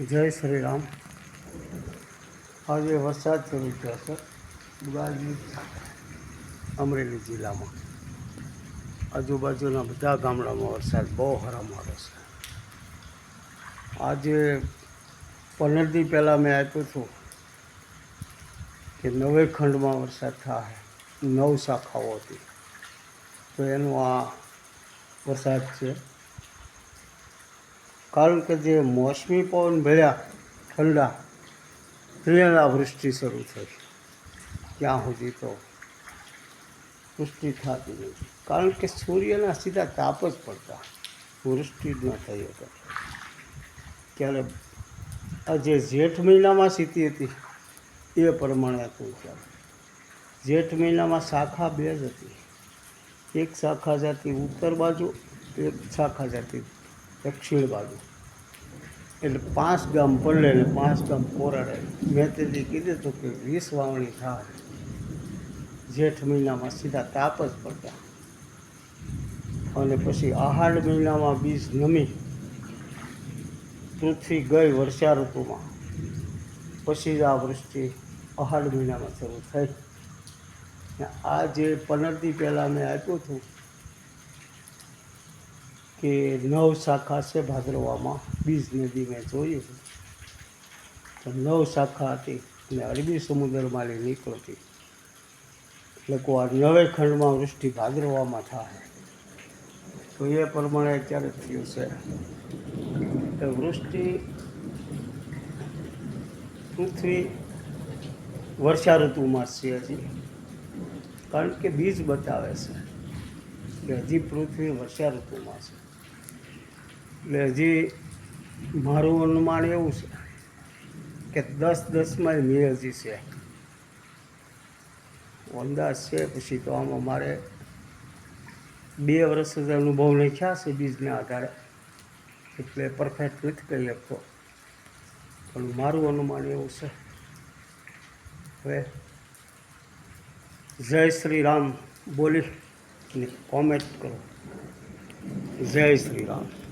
જય શ્રી રામ. આજે વરસાદ શરૂ થયો છે ગાજવીજ અમરેલી જિલ્લામાં. આજુબાજુના બધા ગામડામાં વરસાદ બહુ હરામારો છે. આજે પંદર દી પહેલાં મેં આપ્યું હતું કે નવે ખંડમાં વરસાદ થાય, નવ શાખાઓ હતી. તો એનો આ વરસાદ છે. કારણ કે જે મોસમી પવન ભર્યા ઠંડા વૃષ્ટિ શરૂ થઈ ત્યાં સુધી તો વૃષ્ટિ થતી નથી. કારણ કે સૂર્યના સીધા તાપ જ પડતા. વૃષ્ટિ જ ન થઈ હતી ત્યારે આ જે જેઠ મહિનામાં સ્થિતિ હતી. એ પ્રમાણે હતું ત્યારે જેઠ મહિનામાં શાખા બે જ હતી. એક શાખા જતી ઉત્તર બાજુ, એક શાખા જતી દક્ષિણ બાજુ. એટલે પાંચ ગામ પડે ને પાંચ ગામ પોરાડે મેં તેથી કીધું હતું કે વીસ વાવણી થાય. જેઠ મહિનામાં સીધા તાપ જ પડતા. અને પછી આહાડ મહિનામાં બીજ નમી. પૃથ્વી ગઈ વર્ષા ઋતુમાં. પછી જ આ વૃષ્ટિ અહાડ મહિનામાં શરૂ થઈ. આ જે પંદરથી પહેલાં મેં આપ્યું હતું કે નવ શાખા છે ભાદરવામાં. બીજ નદી મેં જોયું તો નવ શાખા હતી અને અરબી સમુદ્રમાંથી નીકળતી. એટલે કહું, આ નવે ખંડમાં વૃષ્ટિ ભાદરવામાં થાય. તો એ પ્રમાણે અત્યારે થયું છે. તો વૃષ્ટિ પૃથ્વી વર્ષા ઋતુમાં છે હજી. કારણ કે બીજ બતાવે છે કે હજી પૃથ્વી વર્ષા ઋતુમાં છે. એટલે હજી મારું અનુમાન એવું છે કે દસ દસમાં હજી છે. અંદાજ છે, પછી તો આમાં મારે બે વર્ષ જ અનુભવ નાખ્યા છે બીજના આધારે. એટલે પરફેક્ટ નથી કહી શકતો પણ મારું અનુમાન એવું છે. હવે જય શ્રી રામ બોલી કોમેન્ટ કરો. જય શ્રી રામ.